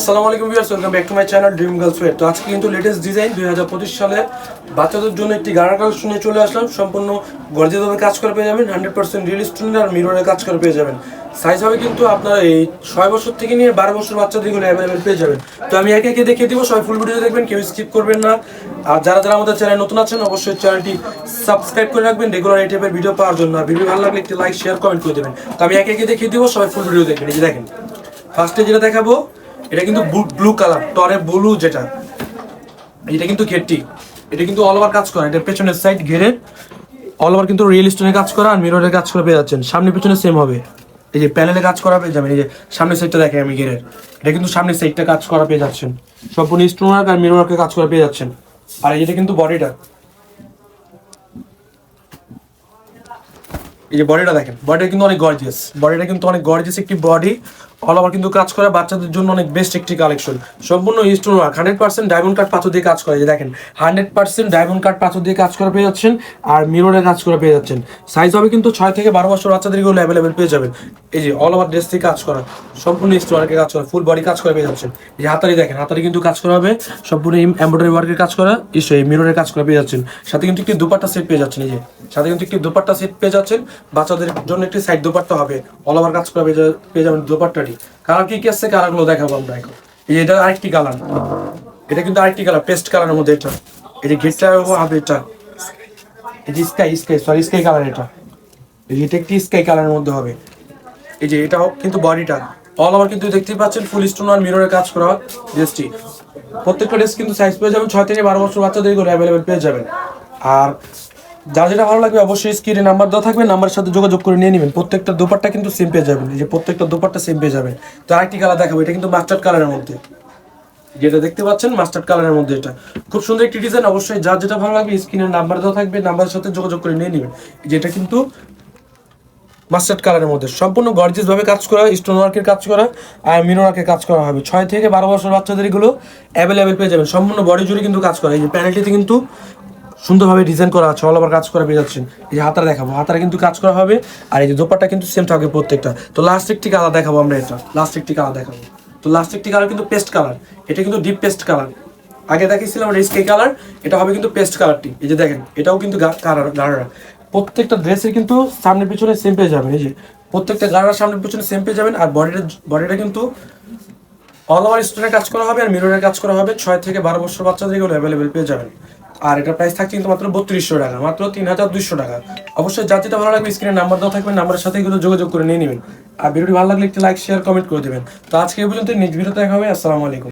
আসসালামু আলাইকুম viewers, welcome back to my channel dream girls wait. তো আজকে কিন্তু লেটেস্ট ডিজাইন দুই হাজার পঁচিশ সালে বাচ্চাদের জন্য একটি গাড়া কালেকশন নিয়ে চলে আসলাম। সম্পূর্ণ গর্জিতভাবে কাজ করে পেয়ে যাবেন হান্ড্রেড পার্সেন্ট রিয়েল আর মিররে কাজ করে পেয়ে যাবেন। সাইজ হবে কিন্তু আপনার এই ছয় বছর থেকে নিয়ে বারো বছর বাচ্চাদের এগুলো অ্যাভেলেবেল পেয়ে যাবেন। তো আমি একে একে দেখিয়ে দিব, সবাই ফুল ভিডিও দেখবেন, কেউ স্কিপ করবেন না। আর যারা যারা আমাদের চ্যানেল নতুন আছেন, অবশ্যই চ্যানেলটি সাবস্ক্রাইব করে রাখবেন রেগুলার এই টাইপের ভিডিও পাওয়ার জন্য। আর ভিডিও ভালো লাগলে একটি লাইক শেয়ার কমেন্ট করে দেবেন। তো আমি একে একে দেখিয়ে দিব, সবাই ফুল ভিডিও দেখবেন। এই যে দেখেন ফার্স্টে যেটা দেখাবো এটা কিন্তু ব্লু কালার টরে ব্লু যেটা। এটা কিন্তু ঘেরটি। এটা কিন্তু অল ওভার কাজ করা। এটা পেছনের সাইড ঘেরে অল ওভার কিন্তু রিয়েল স্টোনের কাজ করা আর মিররের কাজ করা পেয়ে যাচ্ছেন। সামনে পেছনে সেম হবে। এই যে প্যানেলে কাজ করা পেয়ে যাবেন। এই যে সামনের সাইডটা দেখে আমি ঘেরের। এটা কিন্তু সামনের সাইডটা কাজ করা পেয়ে যাচ্ছেন। সম্পূর্ণ স্টোন আর মিরর কাজ করা পেয়ে যাচ্ছেন। আর এটা কিন্তু বডিটা এই যে বডিটা দেখেন বডিটা কিন্তু অনেক গর্জিয়াস বডিটা কিন্তু অনেক গর্জিয়াস একটি বডি অল ওভার কিন্তু কাজ করে বাচ্চাদের জন্য অনেক বেস্ট একটি কালেকশন সম্পূর্ণ stone work hundred percent diamond cut পাথর দিয়ে কাজ করে। যে দেখেন হান্ড্রেড পার্সেন্ট ডায়মন্ড কাট পাথর দিয়ে কাজ করে পেয়ে যাচ্ছেন আর মিররে কাজ করে পেয়ে যাচ্ছেন। সাইজ হবে কিন্তু ছয় থেকে বারো বছর বাচ্চাদের এগুলো অ্যাভেলেবেল পেয়ে যাবেন। এই যে অল ওভার ড্রেস থেকে কাজ করা, সম্পূর্ণ স্টোন ওয়ার্কে কাজ করা ফুল বডি কাজ করে পেয়ে যাচ্ছেন। এই যে হাতারি দেখেন হাতারি কিন্তু কাজ করা হবে। সম্পূর্ণ এমব্রয়ডারি ওয়ার্কের কাজ করা ইসে মিররের কাজ করে পেয়ে যাচ্ছেন। সাথে কিন্তু একটি দুপাট্টা সেট পেয়ে যাচ্ছেন, এই যে। সাথে কিন্তু একটি দুপাট্টা সেট পেয়ে যাচ্ছেন। বাচ্চাদের জন্য একটি সাইড দুপাট্টা হবে। অল ওভার কাজ করে পেয়ে যাবেন দুপাট্টাটি। কালার কি কি আসছে? কালারগুলো দেখাবো আমরা এখন। এটা আরেকটি কালার এটা কিন্তু আরেকটি কালার পেস্ট কালারের মধ্যে এটা। এই যে গেটটা হবে এটা। এই যে sky sky sorry sky colour এটা। এটা একটি স্কাই কালারের মধ্যে হবে। এই যে এটাও কিন্তু বডিটা অল ওভার কিন্তু দেখতেই পাচ্ছেন ফুল স্টোন আর মিররের কাজ করা ড্রেসটি প্রত্যেকটা ড্রেস কিন্তু সাইজ পেয়ে যাবেন। ছয় থেকে বারো বছর বাচ্চাদের এগুলো অ্যাভেলেবেল পেয়ে যাবেন। আর যার যেটা ভালো লাগবে অবশ্যই স্ক্রিনে নাম্বার দেওয়া থাকবে নাম্বারের সাথে যোগাযোগ করে নিয়ে নেবেন। প্রত্যেকটা দোপারটা কিন্তু সেম পেয়ে যাবেন। যে প্রত্যেকটা দোপারটা সেম পেয়ে যাবেন। তো আরেকটি কালার দেখাবো, এটা কিন্তু মাস্টার্ড কালারের মধ্যে। যেটা দেখতে পাচ্ছেন মাস্টার্ড কালারের মধ্যে এটা। খুব সুন্দর একটি ডিজাইন অবশ্যই যার যেটা ভালো লাগবে স্ক্রিনের নাম্বার দেওয়া থাকবে নাম্বারের সাথে যোগাযোগ করে নিয়ে নেবেন। যেটা কিন্তু মাস্টার্ড কালারের মধ্যে। সম্পূর্ণ গর্জিয়াস ভাবে কাজ করা স্টোন ওয়ার্কের কাজ করা আর মিনো ওয়ার্কের কাজ করা হবে। ছয় থেকে বারো বছর বাচ্চাদের এগুলো অ্যাভেলেবেল পেয়ে যাবেন। সম্পূর্ণ বডি জুড়ে কিন্তু কাজ করা এই যে প্যানেলটিতে কিন্তু সুন্দরভাবে ডিজাইন করা আছে অল ওভার কাজ করা পেয়ে যাচ্ছেন। এই যে হাতারা দেখাবো হাতারা কিন্তু কাজ করা হবে, আর এই যে দোপারটা কিন্তু সেম থাকবে প্রত্যেকটা। তো লাস্ট একটি কালার দেখাবো আমরা এটা লাস্ট একটি কালার দেখাবো। তো লাস্ট একটি কালার কিন্তু পেস্ট কালার এটা কিন্তু ডিপ পেস্ট কালার আগে দেখিয়েছিলাম রেস্কে কালার এটা হবে কিন্তু পেস্ট কালারটি এই যে দেখেন, এটাও কিন্তু কালার গাড়া প্রত্যেকটা ড্রেসের কিন্তু সামনে পিছনে সেম পেয়ে যাবেন, এই যে। প্রত্যেকটা গাড়ার সামনে পিছনে সেম পেয়ে যাবেন, আর বডিটা বডিটা কিন্তু অল ওভার স্টোনের কাজ করা হবে, আর মিররের কাজ করা হবে। ছয় থেকে বারো বছর বাচ্চাদের এগুলো অ্যাভেলেবেল পেয়ে যাবেন। আর এটা প্রাইস থাকছে কিন্তু মাত্র বত্রিশশো টাকা, মাত্র তিন হাজার দুশো টাকা। অবশ্যই যার যেটা ভালো লাগবে স্ক্রিনে নাম্বার দেওয়া থাকবে নাম্বারের সাথে এগুলো যোগাযোগ করে নিয়ে নেবেন। আর ভিডিওটি ভালো লাগলে একটি লাইক শেয়ার কমেন্ট করে দেবেন। তো আজকে এই পর্যন্ত নিজ ভিডিও দেখা হবে, আসসালামু আলাইকুম।